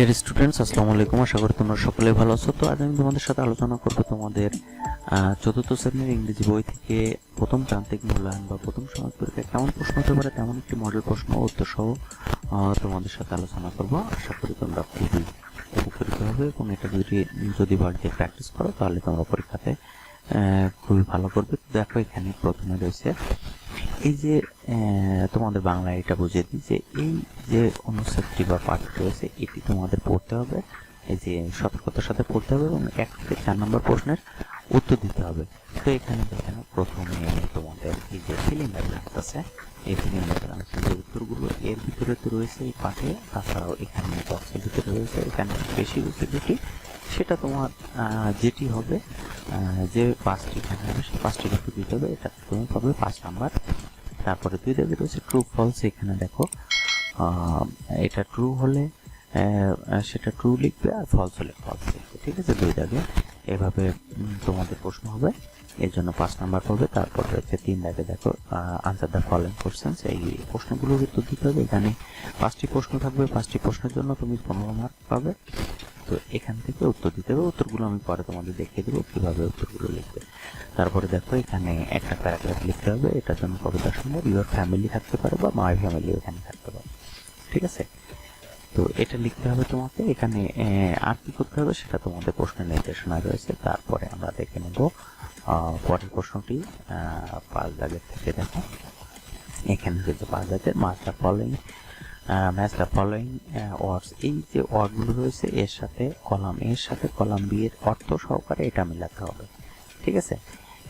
Dear students আসসালামু আলাইকুম। আশা করি তোমরা সকলে ভালো আছো। তো আজ আমি তোমাদের সাথে আলোচনা করব তোমাদের চতুর্থ শ্রেণির ইংরেজি বই থেকে প্রথম প্রান্তিক মূল্যায়ন বা প্রথম সমাজ পরীক্ষা কেমন প্রশ্ন হতে পারে, তেমন একটি মডেল প্রশ্ন উত্তর সহ তোমাদের সাথে আলোচনা করব। আশা করি তোমরা খুবই উপকৃত হবে এবং এটা যদি যদি বাড়িতে প্র্যাকটিস করো, তাহলে তোমরা পরীক্ষাতে খুবই ভালো করবে। দেখো, এখানে প্রথমে রয়েছে এই যে তোমাদের বাংলা এটা বুঝিয়ে দিই যে, এই যে অনুচ্ছেদটি বা পাঠ রয়েছে, এটি তোমাদের পড়তে হবে। এই যে সতর্কতার সাথে পড়তে হবে এবং এক থেকে চার নম্বর প্রশ্নের উত্তর দিতে হবে। তো এখানে দেখেন, প্রথমে তোমাদের এই যে সিলিন্ডার ব্যাংক আছে, এই সিলিন্ডার ব্যাংকের যে উত্তরগুলো, এর ভিতরে তো রয়েছে এই পাঠে। তাছাড়াও এখানে বক্সের ভিতরে রয়েছে, এখানে বেশি উত্তর যেটি সেটা তোমার যেটি হবে যে পাঁচটি এখানে হবে সেই পাঁচটি উত্তর দিতে হবে। এটা তুমি পাবে পাঁচ নাম্বার। তারপরে দুই দাগে রয়েছে ট্রু ফলস এখানে দেখো এটা ট্রু হলে সেটা ট্রু লিখবে আর ফলস হলে ফলস লিখবে, ঠিক আছে? দুই দাগে এভাবে তোমাদের প্রশ্ন হবে, এর জন্য পাঁচ নাম্বার পাবে তারপর রয়েছে তিন দাগে দেখো আনসার দ্য ফলোইং কোশ্চেন্স এই প্রশ্নগুলোর উত্তর দিতে হবে, এখানে পাঁচটি প্রশ্ন থাকবে, পাঁচটি প্রশ্নের জন্য তুমি পনেরো মার্ক পাবে। তো এখান থেকে উত্তর দিতে হবে। উত্তরগুলো আমি পরে তোমাদের দেখিয়ে দেবো, কীভাবে উত্তরগুলো লিখবে। তারপরে দেখো, এখানে একটা প্যারাগ্রাফ লিখতে হবে। এটার জন্য কবিতার সঙ্গে ইউর ফ্যামিলি থাকতে পারে বা মাই ফ্যামিলি এখানে থাকতে পারে। ঠিক আছে? তো এটা লিখতে হবে তোমাকে। এখানে আর কি করতে হবে সেটা তোমাদের প্রশ্নের নির্দেশনা রয়েছে। তারপরে আমরা দেখে নেব পরের প্রশ্নটি পাঁচ দাগের থেকে দেখো। এখানে রয়েছে পাঁচ দাগের master following match the following words এই যে ওয়ার্ডগুলো রয়েছে, এর সাথে কলাম, এর সাথে কলাম বি এর অর্থ সহকারে এটা মিলাতে হবে। ঠিক আছে?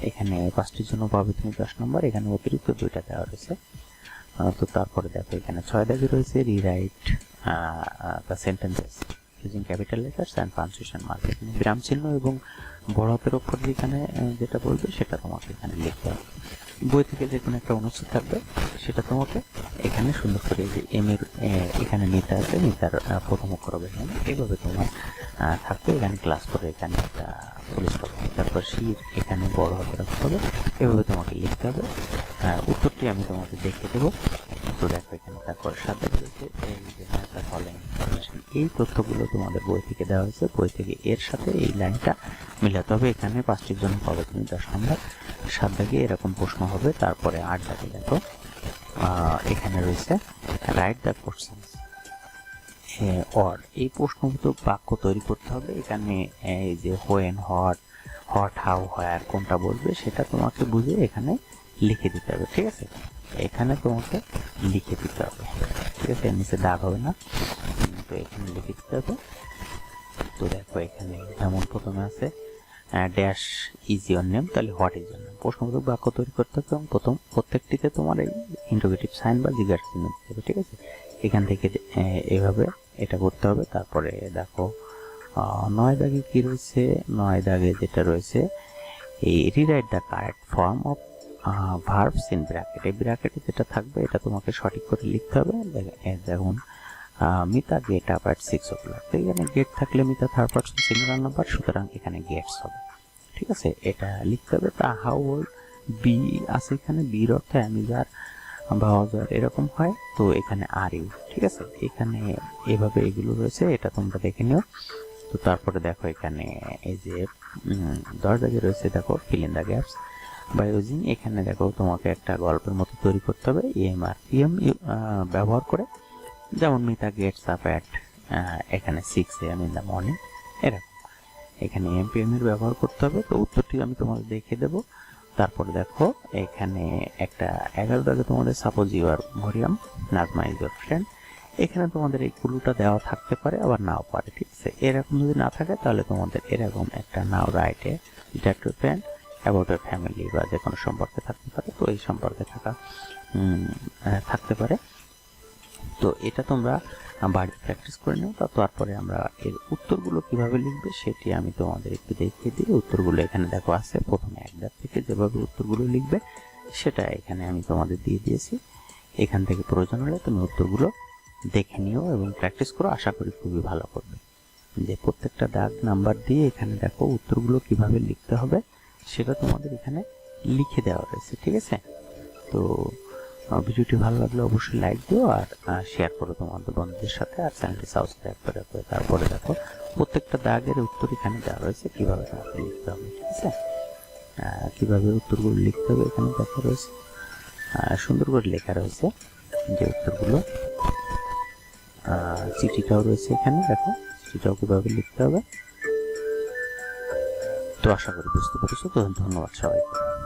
এখানে পাঁচটির জন্য পাবে তুমি দশ নম্বর, এখানে অতিরিক্ত দুইটা দেওয়া রয়েছে। তো তারপরে দেখো, এখানে ছয় দাগে রয়েছে rewrite the sentences using capital letters and punctuation mark এখানে বিরাম চিহ্ন এবং বড় হাতের যেখানে যেটা বলবে সেটা তোমাকে এখানে লিখতে হবে। বই থেকে যে কোনো একটা অনুচ্ছেদ থাকবে, সেটা তোমাকে এখানে সুন্দর করে যে এম এর এখানে নিতে আছে নিতার প্রথম অক্ষর হবে এখানে এভাবে তোমার থাকবে। এখানে ক্লাস করে এখানে একটা পুলিশ স্টপ তারপর শির এখানে বড় হাতে রাখতে হবে। এভাবে তোমাকে লিখতে হবে। উত্তরটি আমি তোমাকে দেখে দেবো। তো দেখো এখানে তারপর সাথে রয়েছে এই যে matter following information। এই তথ্যগুলো তোমাদের বই থেকে দেওয়া হয়েছে। বই থেকে এর সাথে এই লাইনটা মিলাতে হবে। এখানে পাঁচটির জন্য পাবে তুমি দশ নম্বর সাত দাগে এরকম প্রশ্ন হবে, তারপরে আট দাগে দেখো এখানে রয়েছে রাইট দ্য কোশ্চেন্স অর এই প্রশ্নবোধক বাক্য তৈরি করতে হবে। এখানে এই যে when what what how where কোনটা বলবে, সেটা তোমাকে বুঝে এখানে লিখে দিতে হবে, ঠিক আছে? এখানে তোমাকে লিখে দিতে হবে, ঠিক আছে? নিচে দাগ হবে না। তো এখানে লিখে দিতে হবে। তো দেখো, এখানে যেমন প্রথমে আছে ড্যাশ ইজ ইওর নেম তাহলে হোয়াট ইজ ইওর নেম প্রশ্নবোধক বাক্য তৈরি করতে হবে এবং প্রথম প্রত্যেকটিতে তোমার এই ইন্টারোগেটিভ সাইন বা জিজ্ঞাসা চিহ্ন দিতে হবে, ঠিক আছে? এখান থেকে এভাবে এটা করতে হবে। তারপরে দেখো নয় দাগে কি রয়েছে? নয় দাগে যেটা রয়েছে, এই rewrite the correct form of verbs in bracket এই ব্র্যাকেটে যেটা থাকবে, এটা তোমাকে সঠিক করে লিখতে হবে। এ দেখুন Mita get up at six o'clock তো এখানে গেট থাকলে Mita third person singular number সুতরাং এখানে গেটস হবে। ঠিক আছে? এটা লিখতে হবে। তা হাউ ওল্ড বি আছে এখানে। বির অর্থে যার, বা অজার এরকম হয়, তো এখানে আর ইউ ঠিক আছে? এখানে এভাবে এগুলো রয়েছে, এটা তোমরা দেখে নিও। তো তারপরে দেখো এখানে, এই যে দাগে রয়েছে, দেখো ফিল ইন দ্য গ্যাপস বা ইউজিং এখানে দেখো তোমাকে একটা গল্পের মতো তৈরি করতে হবে এম আর পিএম ব্যবহার করে। যেমন মিতা গেটস আপ অ্যাট এখানে six AM in the morning এরকম এখানে এমপিএম এর ব্যবহার করতে হবে। তো উত্তরটি আমি তোমাদের দেখে দেবো। তারপরে দেখো, এখানে একটা এগারো দাগে তোমাদের suppose you are Mariyam Nazma is your friend এখানে তোমাদের এই কুলুটা দেওয়া থাকতে পারে, আবার নাও পারে, ঠিক আছে? এরকম যদি না থাকে, তাহলে তোমাদের এরকম একটা নাও রাইটে ডিটেক্ট ফ্রেন্ড অ্যাবাউট ফ্যামিলি বা যে কোনো সম্পর্কে থাকতে পারে, তো এই সম্পর্কে থাকা থাকতে পারে। তো এটা তোমরা বাড়িতে প্র্যাকটিস করে নিও। তা তারপরে আমরা এর উত্তরগুলো কীভাবে লিখবে সেটি আমি তোমাদের একটু দেখিয়ে দিই। উত্তরগুলো এখানে দেখো আছে। প্রথমে এক থেকে যেভাবে উত্তরগুলো লিখবে, সেটা এখানে আমি তোমাদের দিয়ে দিয়েছি। এখান থেকে প্রয়োজন হলে তুমি উত্তরগুলো দেখে নিও এবং প্র্যাকটিস করো। আশা করি খুবই ভালো করবে। যে প্রত্যেকটা দাগ নাম্বার দিয়ে এখানে দেখো উত্তরগুলো কীভাবে লিখতে হবে। সেটা তোমাদের এখানে লিখে দেওয়া রয়েছে ঠিক আছে? তো ভিডিওটি ভালো লাগলে অবশ্যই লাইক দিও আর শেয়ার করো তোমাদের বন্ধুদের সাথে আর চ্যানেলটি সাবস্ক্রাইব করে রাখো। তারপরে দেখো, প্রত্যেকটা দাগের উত্তর এখানে দেওয়া রয়েছে, কীভাবে তোমাকে লিখতে হবে, ঠিক আছে? কীভাবে উত্তরগুলো লিখতে হবে এখানে দেখা রয়েছে। সুন্দর করে লেখা রয়েছে যে উত্তরগুলো। চিঠিটাও রয়েছে এখানে, দেখো, চিঠিটাও কীভাবে লিখতে হবে। তো আশা করি বুঝতে পেরেছ তো ধন্যবাদ সবাইকে।